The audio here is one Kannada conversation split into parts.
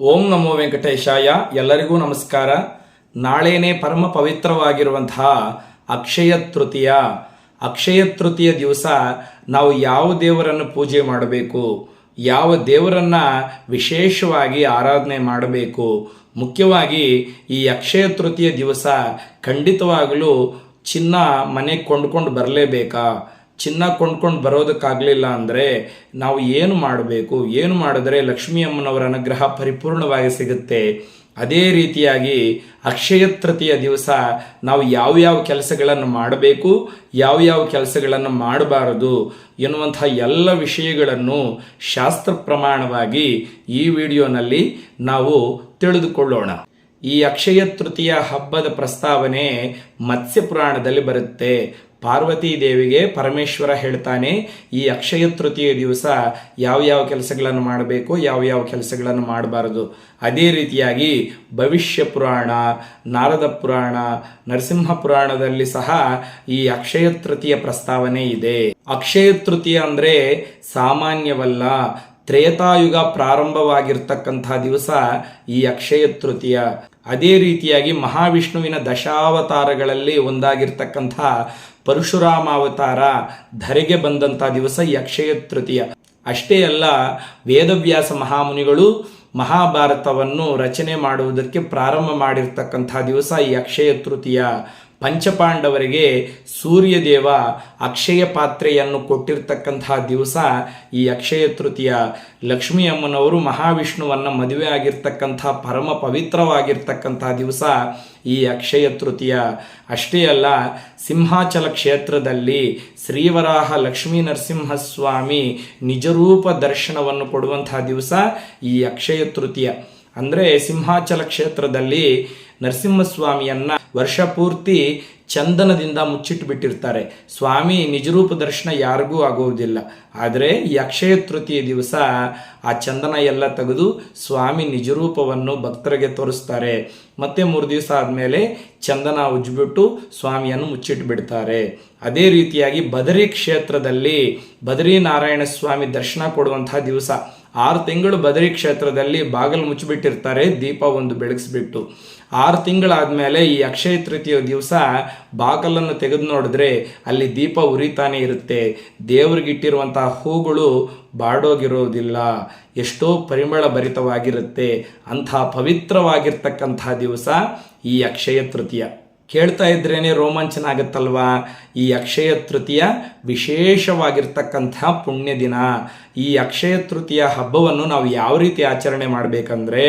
ಓಂ ನಮೋ ವೆಂಕಟೇಶಾಯ. ಎಲ್ಲರಿಗೂ ನಮಸ್ಕಾರ. ನಾಳೆನೇ ಪರಮ ಪವಿತ್ರವಾಗಿರುವಂತಹ ಅಕ್ಷಯ ತೃತೀಯ. ಅಕ್ಷಯ ತೃತೀಯ ದಿವಸ ನಾವು ಯಾವ ದೇವರನ್ನು ಪೂಜೆ ಮಾಡಬೇಕು? ಯಾವ ದೇವರನ್ನ ವಿಶೇಷವಾಗಿ ಆರಾಧನೆ ಮಾಡಬೇಕು? ಮುಖ್ಯವಾಗಿ ಈ ಅಕ್ಷಯ ತೃತೀಯ ದಿವಸ ಖಂಡಿತವಾಗಲೂ ಚಿನ್ನ ಮನೆಗೆ ಕೊಂಡ್ಕೊಂಡು ಬರಲೇಬೇಕಾ? ಚಿನ್ನ ಕೊಂಡ್ಕೊಂಡು ಬರೋದಕ್ಕಾಗಲಿಲ್ಲ ಅಂದರೆ ನಾವು ಏನು ಮಾಡಬೇಕು? ಏನು ಮಾಡಿದ್ರೆ ಲಕ್ಷ್ಮೀ ಅಮ್ಮನವರ ಅನುಗ್ರಹ ಪರಿಪೂರ್ಣವಾಗಿ ಸಿಗುತ್ತೆ? ಅದೇ ರೀತಿಯಾಗಿ ಅಕ್ಷಯ ತೃತೀಯ ದಿವಸ ನಾವು ಯಾವ್ಯಾವ ಕೆಲಸಗಳನ್ನು ಮಾಡಬೇಕು? ಯಾವ್ಯಾವ ಕೆಲಸಗಳನ್ನು ಮಾಡಬಾರದು? ಎನ್ನುವಂಥ ಎಲ್ಲ ವಿಷಯಗಳನ್ನು ಶಾಸ್ತ್ರ ಪ್ರಮಾಣವಾಗಿ ಈ ವಿಡಿಯೋನಲ್ಲಿ ನಾವು ತಿಳಿದುಕೊಳ್ಳೋಣ. ಈ ಅಕ್ಷಯ ತೃತೀಯ ಹಬ್ಬದ ಪ್ರಸ್ತಾವನೆ ಮತ್ಸ್ಯ ಪುರಾಣದಲ್ಲಿ ಬರುತ್ತೆ. ಪಾರ್ವತಿ ದೇವಿಗೆ ಪರಮೇಶ್ವರ ಹೇಳ್ತಾನೆ, ಈ ಅಕ್ಷಯ ತೃತೀಯ ದಿವಸ ಯಾವ ಯಾವ ಕೆಲಸಗಳನ್ನು ಮಾಡಬೇಕು, ಯಾವ ಯಾವ ಕೆಲಸಗಳನ್ನು ಮಾಡಬಾರದು? ಅದೇ ರೀತಿಯಾಗಿ ಭವಿಷ್ಯ ಪುರಾಣ, ನಾರದ ಪುರಾಣ, ನರಸಿಂಹ ಪುರಾಣದಲ್ಲಿ ಸಹ ಈ ಅಕ್ಷಯ ತೃತೀಯ ಪ್ರಸ್ತಾವನೆ ಇದೆ. ಅಕ್ಷಯ ತೃತೀಯ ಅಂದ್ರೆ ಸಾಮಾನ್ಯವಲ್ಲ, ತ್ರೇತಾಯುಗ ಪ್ರಾರಂಭವಾಗಿರ್ತಕ್ಕಂಥ ದಿವಸ ಈ ಅಕ್ಷಯ ತೃತೀಯ. ಅದೇ ರೀತಿಯಾಗಿ ಮಹಾವಿಷ್ಣುವಿನ ದಶಾವತಾರಗಳಲ್ಲಿ ಒಂದಾಗಿರ್ತಕ್ಕಂಥ ಪರಶುರಾಮ ಅವತಾರ ಧರೆಗೆ ಬಂದಂಥ ದಿವಸ ಯಕ್ಷಯ ತೃತೀಯ. ಅಷ್ಟೇ ಅಲ್ಲ, ವೇದವ್ಯಾಸ ಮಹಾಮುನಿಗಳು ಮಹಾಭಾರತವನ್ನು ರಚನೆ ಮಾಡುವುದಕ್ಕೆ ಪ್ರಾರಂಭ ಮಾಡಿರ್ತಕ್ಕಂಥ ದಿವಸ ಈ ಅಕ್ಷಯ ತೃತೀಯ. ಪಂಚಪಾಂಡವರಿಗೆ ಸೂರ್ಯದೇವ ಅಕ್ಷಯ ಪಾತ್ರೆಯನ್ನು ಕೊಟ್ಟಿರ್ತಕ್ಕಂತಹ ದಿವಸ ಈ ಅಕ್ಷಯ ತೃತೀಯ. ಲಕ್ಷ್ಮೀ ಅಮ್ಮನವರು ಮಹಾವಿಷ್ಣುವನ್ನು ಮದುವೆ ಆಗಿರ್ತಕ್ಕಂಥ ಪರಮ ಪವಿತ್ರವಾಗಿರ್ತಕ್ಕಂಥ ದಿವಸ ಈ ಅಕ್ಷಯ ತೃತೀಯ. ಅಷ್ಟೇ ಅಲ್ಲ, ಸಿಂಹಾಚಲ ಕ್ಷೇತ್ರದಲ್ಲಿ ಶ್ರೀವರಾಹ ಲಕ್ಷ್ಮೀ ನರಸಿಂಹಸ್ವಾಮಿ ನಿಜರೂಪ ದರ್ಶನವನ್ನು ಕೊಡುವಂತಹ ದಿವಸ ಈ ಅಕ್ಷಯ ತೃತೀಯ. ಅಂದರೆ ಸಿಂಹಾಚಲ ಕ್ಷೇತ್ರದಲ್ಲಿ ನರಸಿಂಹಸ್ವಾಮಿಯನ್ನ ವರ್ಷ ಪೂರ್ತಿ ಚಂದನದಿಂದ ಮುಚ್ಚಿಟ್ಟು ಬಿಟ್ಟಿರ್ತಾರೆ. ಸ್ವಾಮಿ ನಿಜರೂಪ ದರ್ಶನ ಯಾರಿಗೂ ಆಗುವುದಿಲ್ಲ. ಆದರೆ ಈ ಅಕ್ಷಯ ತೃತೀಯ ದಿವಸ ಆ ಚಂದನ ಎಲ್ಲ ತೆಗೆದು ಸ್ವಾಮಿ ನಿಜರೂಪವನ್ನು ಭಕ್ತರಿಗೆ ತೋರಿಸ್ತಾರೆ. ಮತ್ತೆ ಮೂರು ದಿವಸ ಆದಮೇಲೆ ಚಂದನ ಉಜ್ಜಿಬಿಟ್ಟು ಸ್ವಾಮಿಯನ್ನು ಮುಚ್ಚಿಟ್ಟು ಬಿಡ್ತಾರೆ. ಅದೇ ರೀತಿಯಾಗಿ ಬದರಿ ಕ್ಷೇತ್ರದಲ್ಲಿ ಬದರಿ ನಾರಾಯಣ ಸ್ವಾಮಿ ದರ್ಶನ ಕೊಡುವಂತಹ ದಿವಸ. ಆರು ತಿಂಗಳು ಬದರಿ ಕ್ಷೇತ್ರದಲ್ಲಿ ಬಾಗಿಲು ಮುಚ್ಚಿಬಿಟ್ಟಿರ್ತಾರೆ, ದೀಪ ಒಂದು ಬೆಳಗಿಸ್ಬಿಟ್ಟು. ಆರು ತಿಂಗಳಾದಮೇಲೆ ಈ ಅಕ್ಷಯ ತೃತೀಯ ದಿವಸ ಬಾಗಲನ್ನು ತೆಗೆದು ನೋಡಿದ್ರೆ ಅಲ್ಲಿ ದೀಪ ಉರಿತಾನೆ ಇರುತ್ತೆ. ದೇವ್ರಿಗಿಟ್ಟಿರುವಂತಹ ಹೂಗಳು ಬಾಡೋಗಿರೋದಿಲ್ಲ. ಎಷ್ಟೋ ಪರಿಮಳ ಭರಿತವಾಗಿರುತ್ತೆ ಅಂಥ ಪವಿತ್ರವಾಗಿರ್ತಕ್ಕಂಥ ದಿವಸ ಈ ಅಕ್ಷಯ ತೃತೀಯ. ಕೇಳ್ತಾ ಇದ್ರೇನೆ ರೋಮಾಂಚನ ಆಗುತ್ತಲ್ವಾ? ಈ ಅಕ್ಷಯ ತೃತೀಯ ವಿಶೇಷವಾಗಿರ್ತಕ್ಕಂಥ ಪುಣ್ಯ ದಿನ ಈ ಅಕ್ಷಯ ತೃತೀಯ ಹಬ್ಬವನ್ನು ನಾವು ಯಾವ ರೀತಿ ಆಚರಣೆ ಮಾಡಬೇಕಂದ್ರೆ,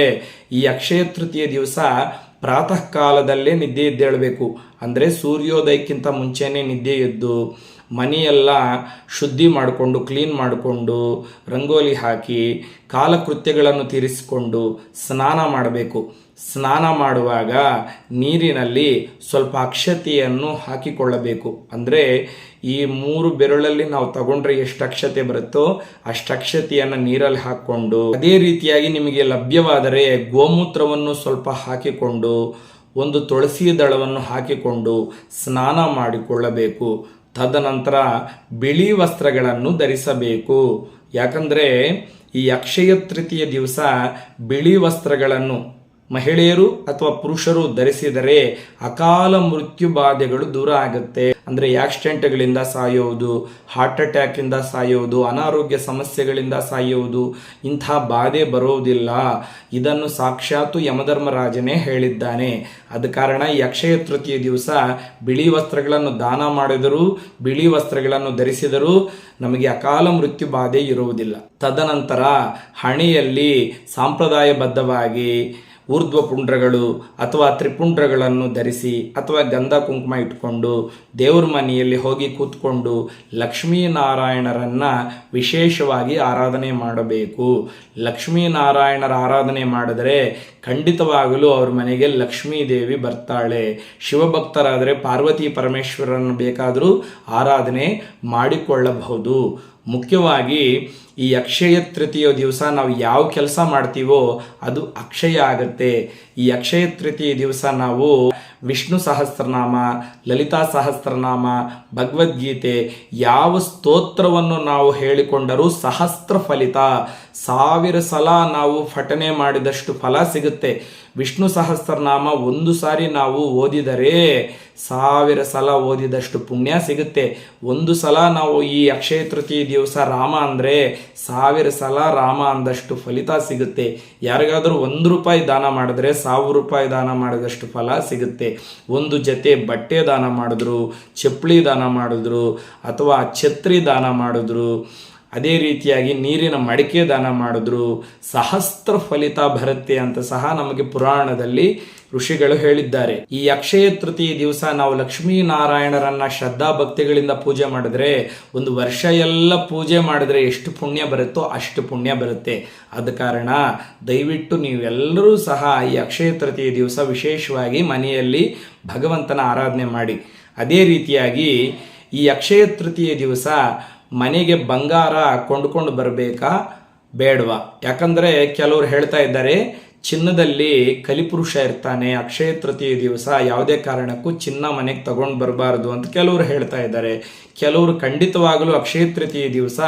ಈ ಅಕ್ಷಯ ತೃತೀಯ ದಿವಸ ಪ್ರಾತಃ ಕಾಲದಲ್ಲೇ ನಿದ್ದೆ ಎದ್ದೇಳಬೇಕು ಅಂದರೆ ಸೂರ್ಯೋದಯಕ್ಕಿಂತ ಮುಂಚೆನೇ ನಿದ್ದೆ ಎದ್ದು ಮನೆಯೆಲ್ಲ ಶುದ್ಧಿ ಮಾಡಿಕೊಂಡು, ಕ್ಲೀನ್ ಮಾಡಿಕೊಂಡು, ರಂಗೋಲಿ ಹಾಕಿ, ಕಾಲಕೃತ್ಯಗಳನ್ನು ತೀರಿಸಿಕೊಂಡು ಸ್ನಾನ ಮಾಡಬೇಕು. ಸ್ನಾನ ಮಾಡುವಾಗ ನೀರಿನಲ್ಲಿ ಸ್ವಲ್ಪ ಅಕ್ಷತೆಯನ್ನು ಹಾಕಿಕೊಳ್ಳಬೇಕು. ಅಂದರೆ ಈ ಮೂರು ಬೆರಳಲ್ಲಿ ನಾವು ತಗೊಂಡ್ರೆ ಎಷ್ಟು ಅಕ್ಷತೆ ಬರುತ್ತೋ ಅಷ್ಟು ಅಕ್ಷತೆಯನ್ನು ನೀರಲ್ಲಿ ಹಾಕ್ಕೊಂಡು, ಅದೇ ರೀತಿಯಾಗಿ ನಿಮಗೆ ಲಭ್ಯವಾದರೆ ಗೋಮೂತ್ರವನ್ನು ಸ್ವಲ್ಪ ಹಾಕಿಕೊಂಡು, ಒಂದು ತುಳಸಿ ದಳವನ್ನು ಹಾಕಿಕೊಂಡು ಸ್ನಾನ ಮಾಡಿಕೊಳ್ಳಬೇಕು. ತದನಂತರ ಬಿಳಿ ವಸ್ತ್ರಗಳನ್ನು ಧರಿಸಬೇಕು. ಯಾಕಂದರೆ ಈ ಅಕ್ಷಯ ತೃತೀಯ ದಿವಸ ಬಿಳಿ ವಸ್ತ್ರಗಳನ್ನು ಮಹಿಳೆಯರು ಅಥವಾ ಪುರುಷರು ಧರಿಸಿದರೆ ಅಕಾಲ ಮೃತ್ಯು ಬಾಧೆಗಳು ದೂರ ಆಗುತ್ತೆ. ಅಂದ್ರೆ ಆಕ್ಸಿಡೆಂಟ್ಗಳಿಂದ ಸಾಯೋದು ಹಾರ್ಟ್ ಅಟ್ಯಾಕ್ ಇಂದ ಸಾಯೋದು ಅನಾರೋಗ್ಯ ಸಮಸ್ಯೆಗಳಿಂದ ಸಾಯೋದು ಇಂಥ ಬಾಧೆ ಬರುವುದಿಲ್ಲ. ಇದನ್ನು ಸಾಕ್ಷಾತ್ತು ಯಮಧರ್ಮರಾಜನೇ ಹೇಳಿದ್ದಾನೆ. ಅದ ಕಾರಣ ಈ ಅಕ್ಷಯ ತೃತೀಯ ದಿವಸ ಬಿಳಿ ವಸ್ತ್ರಗಳನ್ನು ದಾನ ಮಾಡಿದರೂ, ಬಿಳಿ ವಸ್ತ್ರಗಳನ್ನು ಧರಿಸಿದರೂ ನಮಗೆ ಅಕಾಲ ಮೃತ್ಯು ಬಾಧೆ ಇರುವುದಿಲ್ಲ. ತದನಂತರ ಹಣೆಯಲ್ಲಿ ಸಾಂಪ್ರದಾಯಬದ್ಧವಾಗಿ ಊರ್ಧ್ವ ಪುಂಡ್ರಗಳು ಅಥವಾ ತ್ರಿಪುಂಡ್ರಗಳನ್ನು ಧರಿಸಿ ಅಥವಾ ಗಂಧ ಕುಂಕುಮ ಇಟ್ಕೊಂಡು ದೇವ್ರ ಮನೆಯಲ್ಲಿ ಹೋಗಿ ಕೂತ್ಕೊಂಡು ಲಕ್ಷ್ಮೀನಾರಾಯಣರನ್ನ ವಿಶೇಷವಾಗಿ ಆರಾಧನೆ ಮಾಡಬೇಕು. ಲಕ್ಷ್ಮೀನಾರಾಯಣರ ಆರಾಧನೆ ಮಾಡಿದರೆ ಖಂಡಿತವಾಗಲೂ ಅವ್ರ ಮನೆಗೆ ಲಕ್ಷ್ಮೀ ದೇವಿ ಬರ್ತಾಳೆ. ಶಿವಭಕ್ತರಾದರೆ ಪಾರ್ವತಿ ಪರಮೇಶ್ವರನ್ನು ಬೇಕಾದರೂ ಆರಾಧನೆ ಮಾಡಿಕೊಳ್ಳಬಹುದು. ಮುಖ್ಯವಾಗಿ ಈ ಅಕ್ಷಯ ತೃತೀಯ ದಿವಸ ನಾವು ಯಾವ ಕೆಲಸ ಮಾಡ್ತೀವೋ ಅದು ಅಕ್ಷಯ ಆಗುತ್ತೆ. ಈ ಅಕ್ಷಯ ತೃತೀಯ ದಿವಸ ನಾವು ವಿಷ್ಣು ಸಹಸ್ರನಾಮ, ಲಲಿತಾ ಸಹಸ್ರನಾಮ, ಭಗವದ್ಗೀತೆ ಯಾವ ಸ್ತೋತ್ರವನ್ನು ನಾವು ಹೇಳಿಕೊಂಡರೂ ಸಹಸ್ರ ಫಲಿತ. ಸಾವಿರ ಸಲ ನಾವು ಪಠನೆ ಮಾಡಿದಷ್ಟು ಫಲ ಸಿಗುತ್ತೆ. ವಿಷ್ಣು ಸಹಸ್ರನಾಮ ಒಂದು ಸಾರಿ ನಾವು ಓದಿದರೆ ಸಾವಿರ ಸಲ ಓದಿದಷ್ಟು ಪುಣ್ಯ ಸಿಗುತ್ತೆ. ಒಂದು ಸಲ ನಾವು ಈ ಅಕ್ಷಯ ತೃತೀಯ ದಿವಸ ರಾಮ ಅಂದರೆ ಸಾವಿರ ಸಲ ರಾಮ ಅಂದಷ್ಟು ಫಲಿತ ಸಿಗುತ್ತೆ. ಯಾರಿಗಾದರೂ ಒಂದು ರೂಪಾಯಿ ದಾನ ಮಾಡಿದ್ರೆ ಸಾವಿರ ರೂಪಾಯಿ ದಾನ ಮಾಡಿದಷ್ಟು ಫಲ ಸಿಗುತ್ತೆ. ಒಂದು ಜೊತೆ ಬಟ್ಟೆ ದಾನ ಮಾಡಿದ್ರು, ಚಪ್ಪಲಿ ದಾನ ಮಾಡಿದ್ರು ಅಥವಾ ಛತ್ರಿ ದಾನ ಮಾಡಿದ್ರು ಅದೇ ರೀತಿಯಾಗಿ ನೀರಿನ ಮಡಿಕೆ ದಾನ ಮಾಡಿದ್ರು ಸಹಸ್ರ ಫಲಿತ ಬರುತ್ತೆ ಅಂತ ಸಹ ನಮಗೆ ಪುರಾಣದಲ್ಲಿ ಋಷಿಗಳು ಹೇಳಿದ್ದಾರೆ. ಈ ಅಕ್ಷಯ ತೃತೀಯ ದಿವಸ ನಾವು ಲಕ್ಷ್ಮೀ ನಾರಾಯಣರನ್ನ ಶ್ರದ್ಧಾ ಭಕ್ತಿಗಳಿಂದ ಪೂಜೆ ಮಾಡಿದ್ರೆ, ಒಂದು ವರ್ಷ ಎಲ್ಲ ಪೂಜೆ ಮಾಡಿದ್ರೆ ಎಷ್ಟು ಪುಣ್ಯ ಬರುತ್ತೋ ಅಷ್ಟು ಪುಣ್ಯ ಬರುತ್ತೆ. ಆದ ಕಾರಣ ದಯವಿಟ್ಟು ನೀವೆಲ್ಲರೂ ಸಹ ಈ ಅಕ್ಷಯ ತೃತೀಯ ದಿವಸ ವಿಶೇಷವಾಗಿ ಮನೆಯಲ್ಲಿ ಭಗವಂತನ ಆರಾಧನೆ ಮಾಡಿ. ಅದೇ ರೀತಿಯಾಗಿ ಈ ಅಕ್ಷಯ ತೃತೀಯ ದಿವಸ ಮನೆಗೆ ಬಂಗಾರ ಕೊಂಡ್ಕೊಂಡು ಬರಬೇಕಾ? ಬೇಡವಾ. ಯಾಕಂದರೆ ಕೆಲವರು ಹೇಳ್ತಾ ಇದ್ದಾರೆ, ಚಿನ್ನದಲ್ಲಿ ಕಲಿಪುರುಷ ಇರ್ತಾನೆ, ಅಕ್ಷಯ ತೃತೀಯ ದಿವಸ ಯಾವುದೇ ಕಾರಣಕ್ಕೂ ಚಿನ್ನ ಮನೆಗೆ ತಗೊಂಡು ಬರಬಾರ್ದು ಅಂತ ಕೆಲವರು ಹೇಳ್ತಾ ಇದ್ದಾರೆ. ಕೆಲವರು ಖಂಡಿತವಾಗಲೂ ಅಕ್ಷಯ ತೃತೀಯ ದಿವಸ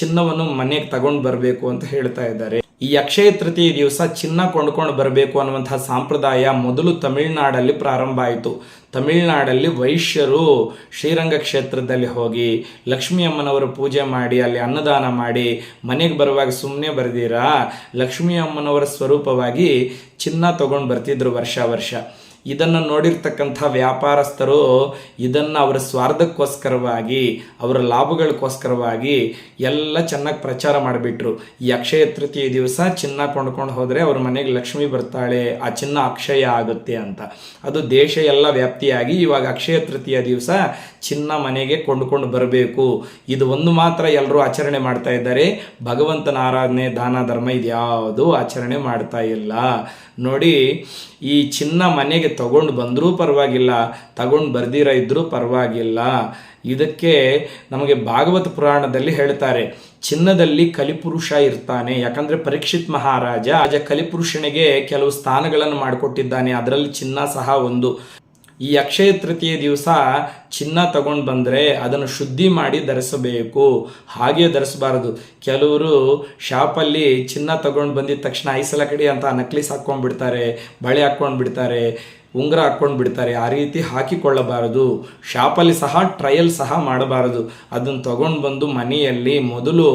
ಚಿನ್ನವನ್ನು ಮನೆಗೆ ತಗೊಂಡು ಬರಬೇಕು ಅಂತ ಹೇಳ್ತಾ ಇದ್ದಾರೆ. ಈ ಅಕ್ಷಯ ತೃತೀಯ ದಿವಸ ಚಿನ್ನ ಕೊಂಡ್ಕೊಂಡು ಬರಬೇಕು ಅನ್ನುವಂತಹ ಸಂಪ್ರದಾಯ ಮೊದಲು ತಮಿಳುನಾಡಲ್ಲಿ ಪ್ರಾರಂಭ ಆಯಿತು. ತಮಿಳುನಾಡಲ್ಲಿ ವೈಶ್ಯರು ಶ್ರೀರಂಗ ಕ್ಷೇತ್ರದಲ್ಲಿ ಹೋಗಿ ಲಕ್ಷ್ಮೀ ಅಮ್ಮನವರ ಪೂಜೆ ಮಾಡಿ, ಅಲ್ಲಿ ಅನ್ನದಾನ ಮಾಡಿ, ಮನೆಗೆ ಬರುವಾಗ ಸುಮ್ಮನೆ ಬರೆದಿರಾ? ಲಕ್ಷ್ಮೀ ಅಮ್ಮನವರ ಸ್ವರೂಪವಾಗಿ ಚಿನ್ನ ತಗೊಂಡು ಬರ್ತಿದ್ರು ವರ್ಷ ವರ್ಷ. ಇದನ್ನು ನೋಡಿರ್ತಕ್ಕಂಥ ವ್ಯಾಪಾರಸ್ಥರು ಇದನ್ನು ಅವರ ಸ್ವಾರ್ಥಕ್ಕೋಸ್ಕರವಾಗಿ, ಅವರ ಲಾಭಗಳಿಗೋಸ್ಕರವಾಗಿ ಎಲ್ಲ ಚೆನ್ನಾಗಿ ಪ್ರಚಾರ ಮಾಡಿಬಿಟ್ರು. ಈ ಅಕ್ಷಯ ತೃತೀಯ ದಿವಸ ಚಿನ್ನ ಕೊಂಡ್ಕೊಂಡು ಹೋದರೆ ಅವ್ರ ಮನೆಗೆ ಲಕ್ಷ್ಮಿ ಬರ್ತಾಳೆ, ಆ ಚಿನ್ನ ಅಕ್ಷಯ ಆಗುತ್ತೆ ಅಂತ. ಅದು ದೇಶ ಎಲ್ಲ ವ್ಯಾಪ್ತಿಯಾಗಿ ಇವಾಗ ಅಕ್ಷಯ ತೃತೀಯ ದಿವಸ ಚಿನ್ನ ಮನೆಗೆ ಕೊಂಡುಕೊಂಡು ಬರಬೇಕು. ಇದು ಒಂದು ಮಾತ್ರ ಎಲ್ಲರೂ ಆಚರಣೆ ಮಾಡ್ತಾ ಇದ್ದಾರೆ. ಭಗವಂತನ ಆರಾಧನೆ, ದಾನ, ಧರ್ಮ ಇದ್ಯಾವುದೂ ಆಚರಣೆ ಮಾಡ್ತಾ ಇಲ್ಲ. ನೋಡಿ, ಈ ಚಿನ್ನ ಮನೆಗೆ ತಗೊಂಡು ಬಂದರೂ ಪರವಾಗಿಲ್ಲ, ತಗೊಂಡು ಬರ್ದಿರ ಇದ್ರೂ ಪರವಾಗಿಲ್ಲ. ಇದಕ್ಕೆ ನಮಗೆ ಭಾಗವತ ಪುರಾಣದಲ್ಲಿ ಹೇಳ್ತಾರೆ, ಚಿನ್ನದಲ್ಲಿ ಕಲಿಪುರುಷ ಇರ್ತಾನೆ, ಯಾಕಂದ್ರೆ ಪರೀಕ್ಷಿತ್ ಮಹಾರಾಜ, ರಾಜ ಕಲಿಪುರುಷನಿಗೆ ಕೆಲವು ಸ್ಥಾನಗಳನ್ನು ಮಾಡಿಕೊಟ್ಟಿದ್ದಾನೆ, ಅದರಲ್ಲಿ ಚಿನ್ನ ಸಹ ಒಂದು. ಈ ಅಕ್ಷಯ ತೃತೀಯ ದಿವಸ ಚಿನ್ನ ತಗೊಂಡು ಬಂದರೆ ಅದನ್ನು ಶುದ್ಧಿ ಮಾಡಿ ಧರಿಸಬೇಕು. ಹಾಗೆ ಧರಿಸಬಾರದು. ಕೆಲವರು ಶಾಪಲ್ಲಿ ಚಿನ್ನ ತಗೊಂಡು ಬಂದಿದ ತಕ್ಷಣ ಐಸಲ ಕಡಿ ಅಂತ ನಕ್ಲಿಸ್ ಹಾಕ್ಕೊಂಡು ಬಿಡ್ತಾರೆ ಬಳೆ ಹಾಕ್ಕೊಂಡ್ಬಿಡ್ತಾರೆ, ಉಂಗುರ ಹಾಕ್ಕೊಂಡು ಬಿಡ್ತಾರೆ ಆ ರೀತಿ ಹಾಕಿಕೊಳ್ಳಬಾರದು. ಶಾಪಲ್ಲಿ ಸಹ ಟ್ರಯಲ್ ಸಹ ಮಾಡಬಾರದು. ಅದನ್ನು ತಗೊಂಡು ಬಂದು ಮನೆಯಲ್ಲಿ ಮೊದಲು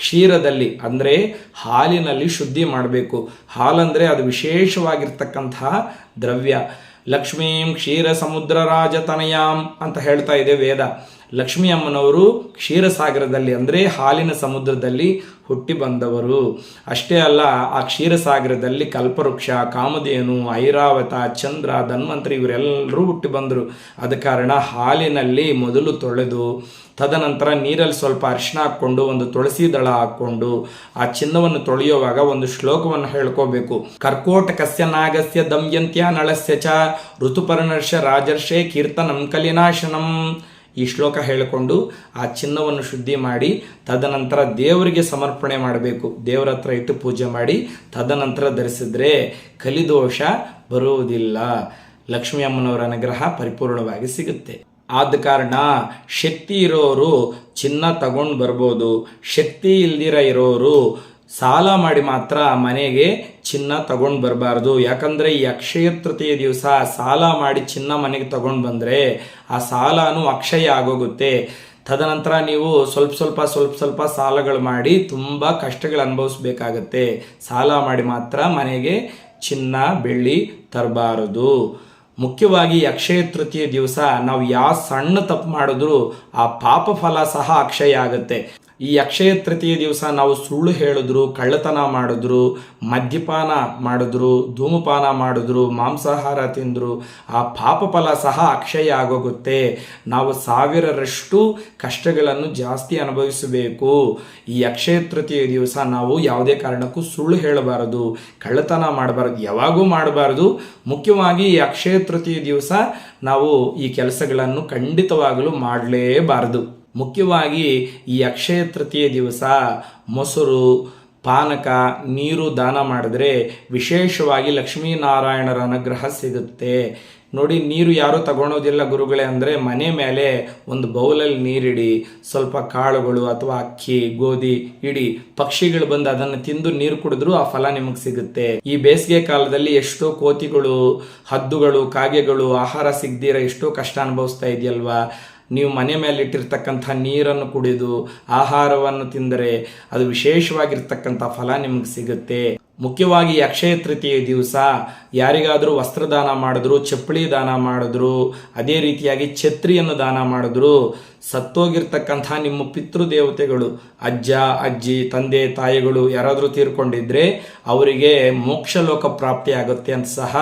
ಕ್ಷೀರದಲ್ಲಿ, ಅಂದರೆ ಹಾಲಿನಲ್ಲಿ ಶುದ್ಧಿ ಮಾಡಬೇಕು. ಹಾಲಂದರೆ ಅದು ವಿಶೇಷವಾಗಿರ್ತಕ್ಕಂತಹ ದ್ರವ್ಯ. ಲಕ್ಷ್ಮೀಂ ಕ್ಷೀರ ಸಮುದ್ರ ರಾಜತನಯಾಂ ಅಂತ ಹೇಳ್ತಾ ಇದೆ ವೇದ. ಲಕ್ಷ್ಮೀ ಅಮ್ಮನವರು ಕ್ಷೀರಸಾಗರದಲ್ಲಿ, ಅಂದರೆ ಹಾಲಿನ ಸಮುದ್ರದಲ್ಲಿ ಹುಟ್ಟಿ ಬಂದವರು. ಅಷ್ಟೇ ಅಲ್ಲ, ಆ ಕ್ಷೀರಸಾಗರದಲ್ಲಿ ಕಲ್ಪವೃಕ್ಷ, ಕಾಮಧೇನು, ಐರಾವತ, ಚಂದ್ರ, ಧನ್ವಂತರಿ ಇವರೆಲ್ಲರೂ ಹುಟ್ಟಿ ಬಂದರು. ಅದ ಕಾರಣ ಹಾಲಿನಲ್ಲಿ ಮೊದಲು ತೊಳೆದು, ತದನಂತರ ನೀರಲ್ಲಿ ಸ್ವಲ್ಪ ಅರಿಶಿನ ಹಾಕ್ಕೊಂಡು, ಒಂದು ತುಳಸಿ ದಳ ಹಾಕ್ಕೊಂಡು, ಆ ಚಿನ್ನವನ್ನು ತೊಳೆಯುವಾಗ ಒಂದು ಶ್ಲೋಕವನ್ನು ಹೇಳ್ಕೋಬೇಕು. ಕರ್ಕೋಟಕಸ್ಯ ನಾಗಸ್ಯ ದಮ್ಯಂತ್ಯ ನಳಸ್ಯ ಚ, ಋತುಪರ್ಣರ್ಷ ರಾಜರ್ಷೆ ಕೀರ್ತನಂ ಕಲಿನಾಶನಂ. ಈ ಶ್ಲೋಕ ಹೇಳಿಕೊಂಡು ಆ ಚಿನ್ನವನ್ನು ಶುದ್ಧಿ ಮಾಡಿ, ತದನಂತರ ದೇವರಿಗೆ ಸಮರ್ಪಣೆ ಮಾಡಬೇಕು. ದೇವರ ಹತ್ರ ಇಟ್ಟು ಪೂಜೆ ಮಾಡಿ, ತದನಂತರ ಧರಿಸಿದ್ರೆ ಕಲಿದೋಷ ಬರುವುದಿಲ್ಲ. ಲಕ್ಷ್ಮೀ ಅಮ್ಮನವರ ಅನುಗ್ರಹ ಪರಿಪೂರ್ಣವಾಗಿ ಸಿಗುತ್ತೆ. ಆದ ಕಾರಣ ಶಕ್ತಿ ಇರೋರು ಚಿನ್ನ ತಗೊಂಡು ಬರ್ಬೋದು. ಶಕ್ತಿ ಇಲ್ದಿರ ಇರೋರು ಸಾಲ ಮಾಡಿ ಮಾತ್ರ ಮನೆಗೆ ಚಿನ್ನ ತಗೊಂಡು ಬರಬಾರ್ದು. ಯಾಕಂದರೆ ಈ ಅಕ್ಷಯ ತೃತೀಯ ದಿವಸ ಸಾಲ ಮಾಡಿ ಚಿನ್ನ ಮನೆಗೆ ತಗೊಂಡು ಬಂದರೆ ಆ ಸಾಲನೂ ಅಕ್ಷಯ ಆಗೋಗುತ್ತೆ. ತದನಂತರ ನೀವು ಸ್ವಲ್ಪ ಸ್ವಲ್ಪ ಸ್ವಲ್ಪ ಸ್ವಲ್ಪ ಸಾಲಗಳು ಮಾಡಿ ತುಂಬ ಕಷ್ಟಗಳು ಅನುಭವಿಸ್ಬೇಕಾಗತ್ತೆ. ಸಾಲ ಮಾಡಿ ಮಾತ್ರ ಮನೆಗೆ ಚಿನ್ನ, ಬೆಳ್ಳಿ ತರಬಾರದು. ಮುಖ್ಯವಾಗಿ ಅಕ್ಷಯ ತೃತೀಯ ದಿವಸ ನಾವು ಯಾವ ಸಣ್ಣ ತಪ್ಪು ಮಾಡಿದ್ರೂ ಆ ಪಾಪ ಫಲ ಸಹ ಅಕ್ಷಯ ಆಗುತ್ತೆ. ಈ ಅಕ್ಷಯ ತೃತೀಯ ದಿವಸ ನಾವು ಸುಳ್ಳು ಹೇಳಿದ್ರು, ಕಳ್ಳತನ ಮಾಡಿದ್ರು, ಮದ್ಯಪಾನ ಮಾಡಿದ್ರು, ಧೂಮಪಾನ ಮಾಡಿದ್ರು, ಮಾಂಸಾಹಾರ ತಿಂದರು, ಆ ಪಾಪ ಫಲ ಸಹ ಅಕ್ಷಯ ಆಗೋಗುತ್ತೆ. ನಾವು ಸಾವಿರರಷ್ಟು ಕಷ್ಟಗಳನ್ನು ಜಾಸ್ತಿ ಅನುಭವಿಸಬೇಕು. ಈ ಅಕ್ಷಯ ತೃತೀಯ ದಿವಸ ನಾವು ಯಾವುದೇ ಕಾರಣಕ್ಕೂ ಸುಳ್ಳು ಹೇಳಬಾರದು, ಕಳ್ಳತನ ಮಾಡಬಾರದು, ಯಾವಾಗೂ ಮಾಡಬಾರದು. ಮುಖ್ಯವಾಗಿ ಈ ಅಕ್ಷಯ ತೃತೀಯ ದಿವಸ ನಾವು ಈ ಕೆಲಸಗಳನ್ನು ಖಂಡಿತವಾಗಲೂ ಮಾಡಲೇಬಾರದು. ಮುಖ್ಯವಾಗಿ ಈ ಅಕ್ಷಯ ತೃತೀಯ ದಿವಸ ಮೊಸರು, ಪಾನಕ, ನೀರು ದಾನ ಮಾಡಿದ್ರೆ ವಿಶೇಷವಾಗಿ ಲಕ್ಷ್ಮೀನಾರಾಯಣರ ಅನುಗ್ರಹ ಸಿಗುತ್ತೆ. ನೋಡಿ, ನೀರು ಯಾರು ತಗೊಳೋದಿಲ್ಲ ಗುರುಗಳೇ ಅಂದರೆ ಮನೆ ಮೇಲೆ ಒಂದು ಬೌಲಲ್ಲಿ ನೀರಿಡಿ, ಸ್ವಲ್ಪ ಕಾಳುಗಳು ಅಥವಾ ಅಕ್ಕಿ, ಗೋಧಿ ಇಡಿ, ಪಕ್ಷಿಗಳು ಬಂದು ಅದನ್ನು ತಿಂದು ನೀರು ಕುಡಿದ್ರೂ ಆ ಫಲ ನಿಮಗೆ ಸಿಗುತ್ತೆ. ಈ ಬೇಸಿಗೆ ಕಾಲದಲ್ಲಿ ಎಷ್ಟೋ ಕೋತಿಗಳು, ಹದ್ದುಗಳು, ಕಾಗೆಗಳು, ಆಹಾರ ಸಿಗದಿರ ಎಷ್ಟೋ ಕಷ್ಟ ಅನುಭವಿಸ್ತಾ ಇದೆಯಲ್ವಾ? ನೀವು ಮನೆ ಮೇಲೆ ಇಟ್ಟಿರ್ತಕ್ಕಂಥ ನೀರನ್ನು ಕುಡಿದು ಆಹಾರವನ್ನು ತಿಂದರೆ ಅದು ವಿಶೇಷವಾಗಿರ್ತಕ್ಕಂಥ ಫಲ ನಿಮಗೆ ಸಿಗುತ್ತೆ. ಮುಖ್ಯವಾಗಿ ಅಕ್ಷಯ ತೃತೀಯ ದಿವಸ. ಯಾರಿಗಾದರೂ ವಸ್ತ್ರದಾನ ಮಾಡಿದ್ರು ಚಪ್ಪಳಿ ದಾನ ಮಾಡಿದ್ರು, ಅದೇ ರೀತಿಯಾಗಿ ಛತ್ರಿಯನ್ನು ದಾನ ಮಾಡಿದ್ರು. ಸತ್ತೋಗಿರ್ತಕ್ಕಂಥ ನಿಮ್ಮ ಪಿತೃದೇವತೆಗಳು, ಅಜ್ಜ, ಅಜ್ಜಿ, ತಂದೆ, ತಾಯಿಗಳು ಯಾರಾದರೂ ತೀರ್ಕೊಂಡಿದ್ರೆ ಅವರಿಗೆ ಮೋಕ್ಷ ಲೋಕ ಪ್ರಾಪ್ತಿ ಆಗುತ್ತೆ ಅಂತ ಸಹ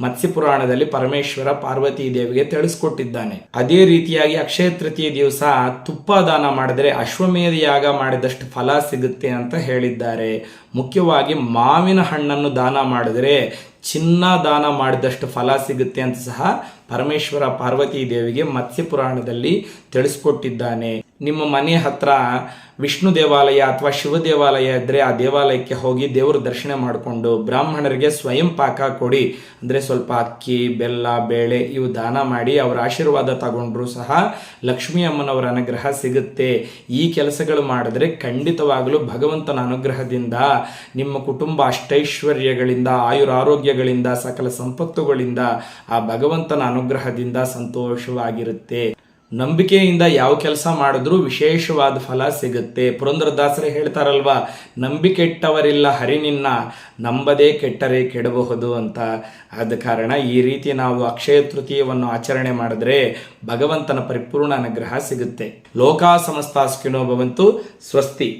ಮತ್ಸ್ಯ ಪುರಾಣದಲ್ಲಿ ಪರಮೇಶ್ವರ ಪಾರ್ವತಿ ದೇವಿಗೆ ತಿಳಿಸ್ಕೊಟ್ಟಿದ್ದಾನೆ. ಅದೇ ರೀತಿಯಾಗಿ ಅಕ್ಷಯ ತೃತೀಯ ದಿವಸ ತುಪ್ಪ ದಾನ ಮಾಡಿದ್ರೆ ಅಶ್ವಮೇಧ ಯಾಗ ಮಾಡಿದಷ್ಟು ಫಲ ಸಿಗುತ್ತೆ ಅಂತ ಹೇಳಿದ್ದಾರೆ. ಮುಖ್ಯವಾಗಿ ಮಾವಿನ ಹಣ್ಣನ್ನು ದಾನ ಮಾಡಿದರೆ ಚಿನ್ನ ದಾನ ಮಾಡಿದಷ್ಟು ಫಲ ಸಿಗುತ್ತೆ ಅಂತ ಸಹ ಪರಮೇಶ್ವರ ಪಾರ್ವತಿ ದೇವಿಗೆ ಮತ್ಸ್ಯ ಪುರಾಣದಲ್ಲಿ ತಿಳಿಸ್ಕೊಟ್ಟಿದ್ದಾನೆ. ನಿಮ್ಮ ಮನೆ ಹತ್ರ ವಿಷ್ಣು ದೇವಾಲಯ ಅಥವಾ ಶಿವ ದೇವಾಲಯ ಇದ್ದರೆ ಆ ದೇವಾಲಯಕ್ಕೆ ಹೋಗಿ ದೇವರ ದರ್ಶನ ಮಾಡಿಕೊಂಡು ಬ್ರಾಹ್ಮಣರಿಗೆ ಸ್ವಯಂ ಪಾಕ ಕೊಡಿ. ಅಂದರೆ ಸ್ವಲ್ಪ ಅಕ್ಕಿ, ಬೆಲ್ಲ, ಬೇಳೆ ಇವು ದಾನ ಮಾಡಿ ಅವರ ಆಶೀರ್ವಾದ ತಗೊಂಡ್ರು ಸಹ ಲಕ್ಷ್ಮೀ ಅಮ್ಮನವರ ಅನುಗ್ರಹ ಸಿಗುತ್ತೆ. ಈ ಕೆಲಸಗಳು ಮಾಡಿದ್ರೆ ಖಂಡಿತವಾಗಲೂ ಭಗವಂತನ ಅನುಗ್ರಹದಿಂದ ನಿಮ್ಮ ಕುಟುಂಬ ಅಷ್ಟೈಶ್ವರ್ಯಗಳಿಂದ, ಆಯುರಾರೋಗ್ಯಗಳಿಂದ, ಸಕಲ ಸಂಪತ್ತುಗಳಿಂದ ಆ ಭಗವಂತನ ಅನುಗ್ರಹದಿಂದ ಸಂತೋಷವಾಗಿರುತ್ತೆ. ನಂಬಿಕೆಯಿಂದ ಯಾವ ಕೆಲಸ ಮಾಡಿದ್ರೂ ವಿಶೇಷವಾದ ಫಲ ಸಿಗುತ್ತೆ. ಪುರಂದರದಾಸರೇ ಹೇಳ್ತಾರಲ್ವಾ, ನಂಬಿಕೆಟ್ಟವರಿಲ್ಲ ಹರಿನಿನ್ನ, ನಂಬದೇ ಕೆಟ್ಟರೆ ಕೆಡಬಹುದು ಅಂತ. ಆದ ಕಾರಣ ಈ ರೀತಿ ನಾವು ಅಕ್ಷಯ ತೃತೀಯವನ್ನು ಆಚರಣೆ ಮಾಡಿದ್ರೆ ಭಗವಂತನ ಪರಿಪೂರ್ಣ ಅನುಗ್ರಹ ಸಿಗುತ್ತೆ. ಲೋಕಾ ಸಮಸ್ತಾಸ್ಕಿನೋ ಭವಂತು, ಸ್ವಸ್ತಿ.